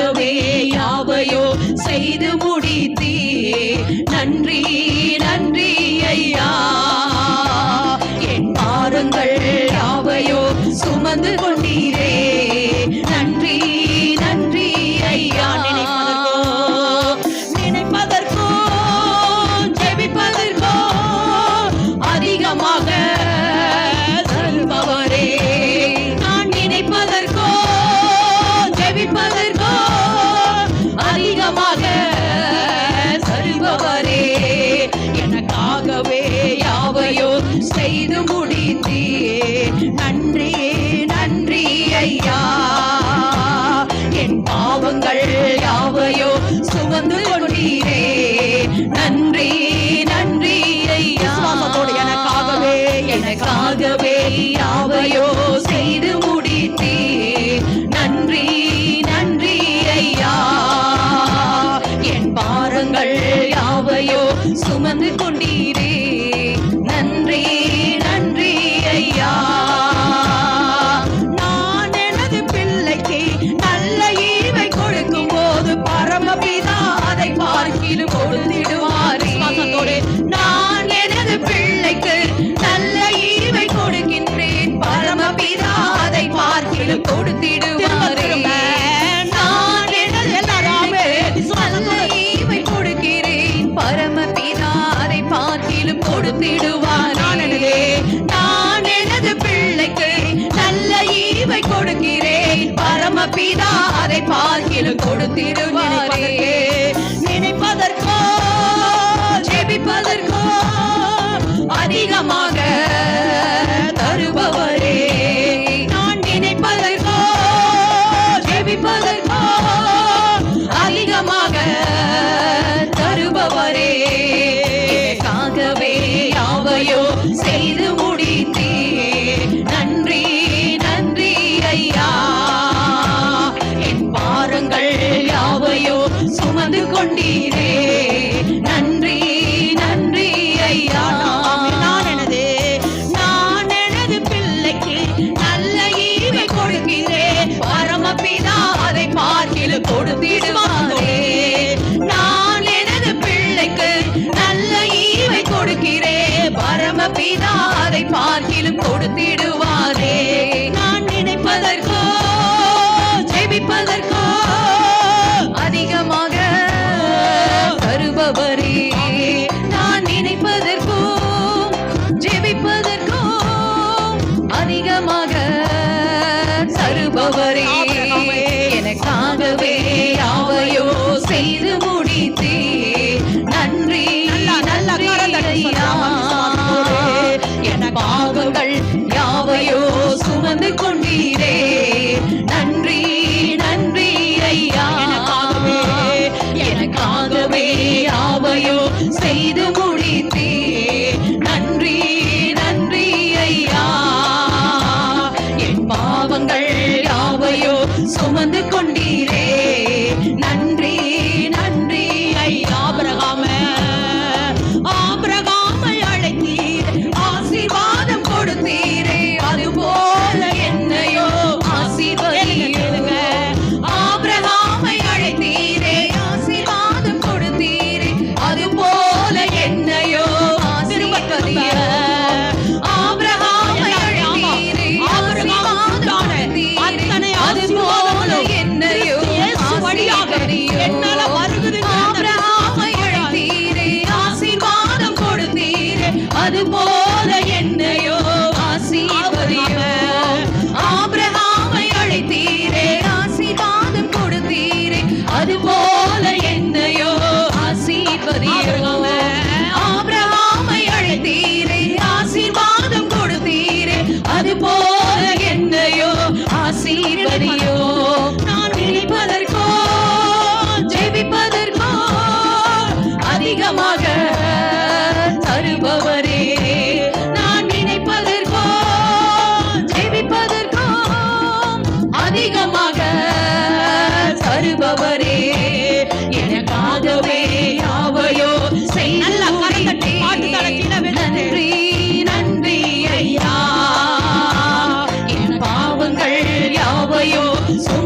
ஆகவே யாவையோ செய்து முடித்தீ நன்றி நன்றி. கொடுத்திடுவாரே. நினைப்பதற்கோ ஜெபிப்பதற்கோ அதிகமாக தருபவரே. நான் நினைப்பதற்கோ ஜெபிப்பதற்கோ அதிகமாக தருபவரே. செய்தோ செய்த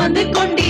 சுமந்து கொண்டே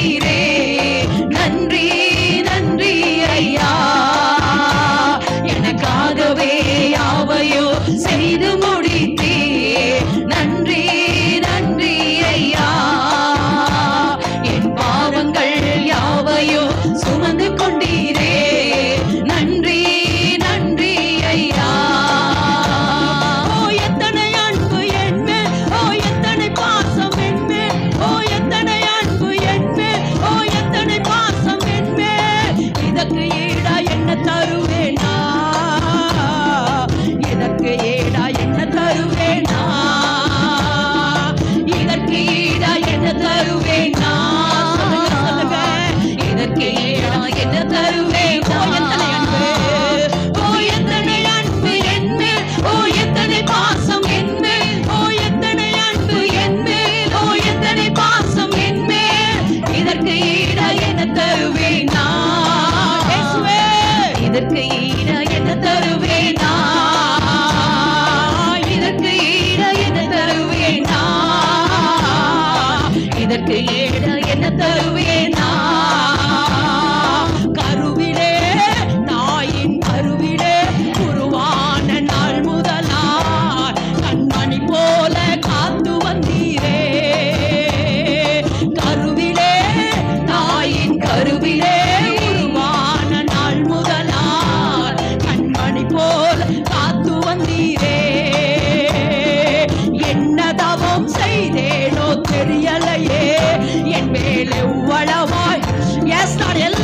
இதற்கு ஏடா என்ன தருவேனா?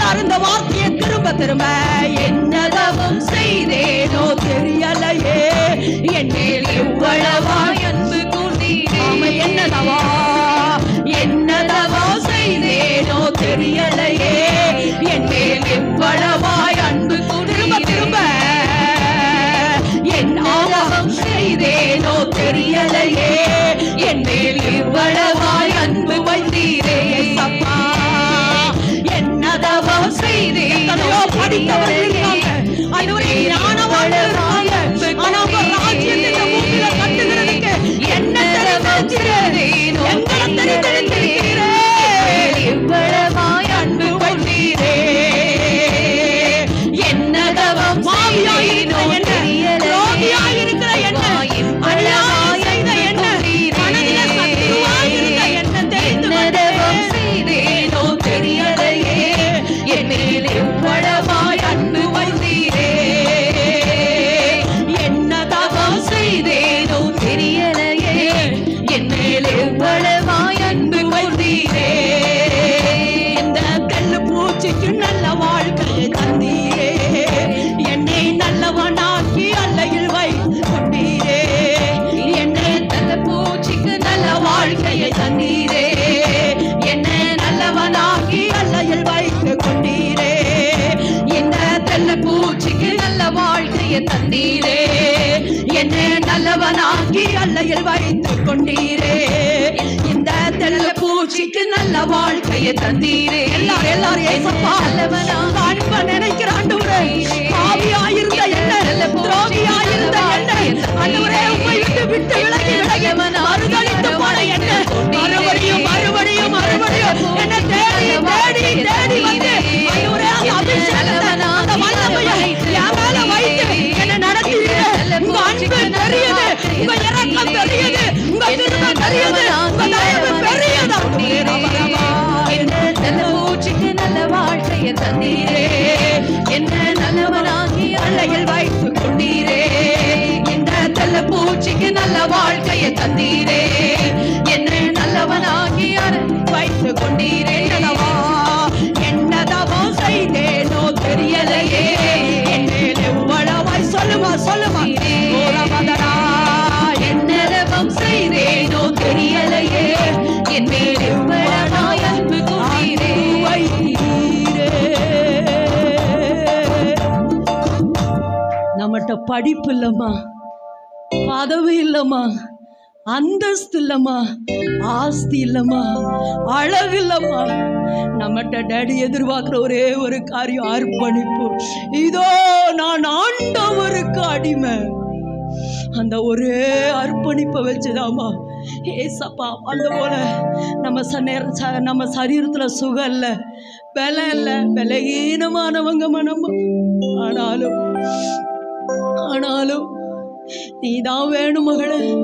எல்லாரும் இந்த வார்த்தையை திரும்ப திரும்ப என்ன தவம் செய்தேனோ தெரியலையே. என் மேல் எவ்வளவாய் அன்பு கூர்ந்தீரே ஆமா, என்னதவா? என்னதவா செய்தேனோ தெரியலையே. வாழ்க்கையை தந்தீரே. என்ன நல்லவனாக்கி அல்லையில் வைத்து கொண்டீரே. இந்த தெல்ல பூச்சிக்கு நல்ல வாழ்க்கையை தந்தீரே. எல்லாரும் எல்லாரும் ஏசப்பா அன்ப நினைக்கிற ஆண்டவரே. பாவியாயிருந்த என்ன துரோகியாயிருந்த என்ன. ஆண்டவரே உம்மை விட்டு விட்டு விலகி விலகி மறுதளித்து போன என்ன. தெல்ல நல்ல வாழ்க்கையை தந்தீரே. என்ன நல்லவனாகி அறை வைத்து கொண்டீரே என்னதவா என்னதவோ செய்தேனோ தெரியலையே. என் எவ்வளவாய் சொல்லுமா சொல்லுமா? ஓரமதரா என்னதவம் செய்தேனோ தெரியலையே. என் மேல் எவ்வளவாய் அன்பு கொண்டீரே. நம்மகிட்ட படிப்பு இல்லம்மா பதவி இல்லம்மா அந்தஸ்து இல்லம்மா ஆஸ்தி இல்லம்மா அழகு இல்லம்மா. நம்மகிட்ட டேடி எதிர்பார்க்குற ஒரே ஒரு காரியம் அர்ப்பணிப்பு. இதோ நான் ஆண்டவருக்கு அடிமை. அந்த ஒரே அர்ப்பணிப்பை வச்சுதாம்மா ஏசப்பா அந்த போல நம்ம ச நேர- ச- நம்ம சரீரத்தில் சுகம் இல்லை விலை இல்லை பலகீனமானவங்க மனம் ஆனாலும் ஆனாலும் நீதான் வேணும் மகளே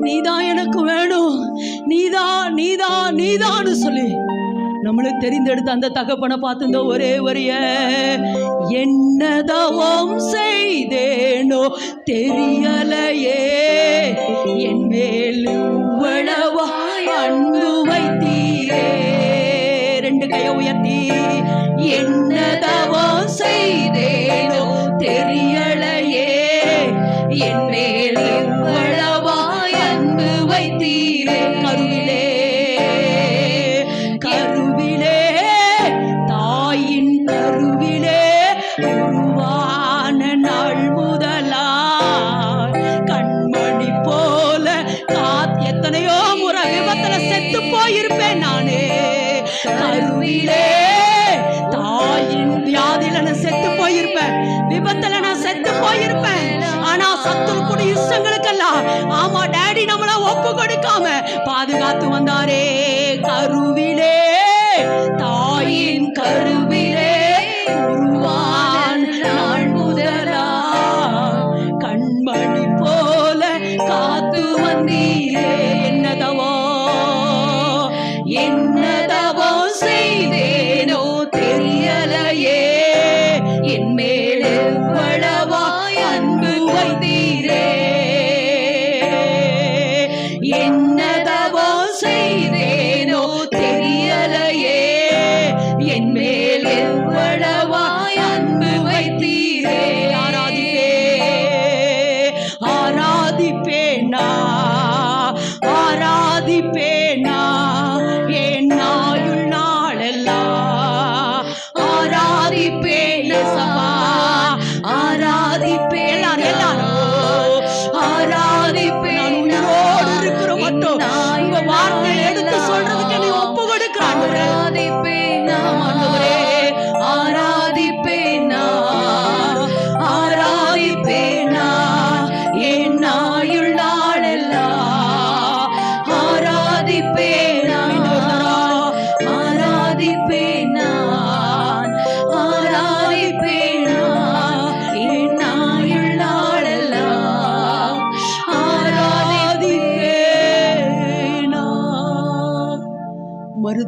நீதான் எனக்கு வேணும். நீதான் நீதான் நீதான்னு சொல்லி. நம்மளை தெரிந்தெடுத்த அந்த தகப்பனை பார்த்து ஒரே வரிய என்னதவம் செய்தேனோ தெரியலையே என் மேல் இவ்வளவாய் அன்பு வைத்தீரே. ரெண்டு கையை உயர்த்தி என் பாதுகாத்து வந்தாரே.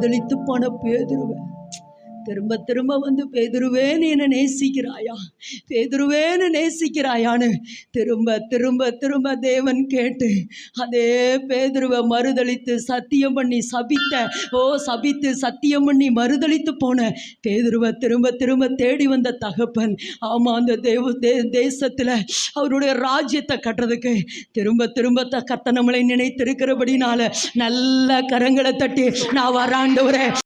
காதலித்து போன பேதுருவை திரும்ப திரும்ப வந்து பேதுருவேன்னு என்ன என்னை நேசிக்கிறாயா? பேதுருவேன்னு நேசிக்கிறாயான்னு திரும்ப திரும்ப திரும்ப தேவன் கேட்டு அதே பேதுருவை மறுதளித்து சத்தியம் பண்ணி சபித்த ஓ சபித்து சத்தியம் பண்ணி மறுதளித்து போன பேதுருவை திரும்ப திரும்ப தேடி வந்த தகப்பன் ஆமாம் அந்த தேவ தே தேசத்தில் அவருடைய ராஜ்யத்தை கட்டுறதுக்கு திரும்ப திரும்ப த கத்த நம்மளை நினைத்திருக்கிறபடினால நல்ல கரங்களை தட்டி நான் வராண்டவரே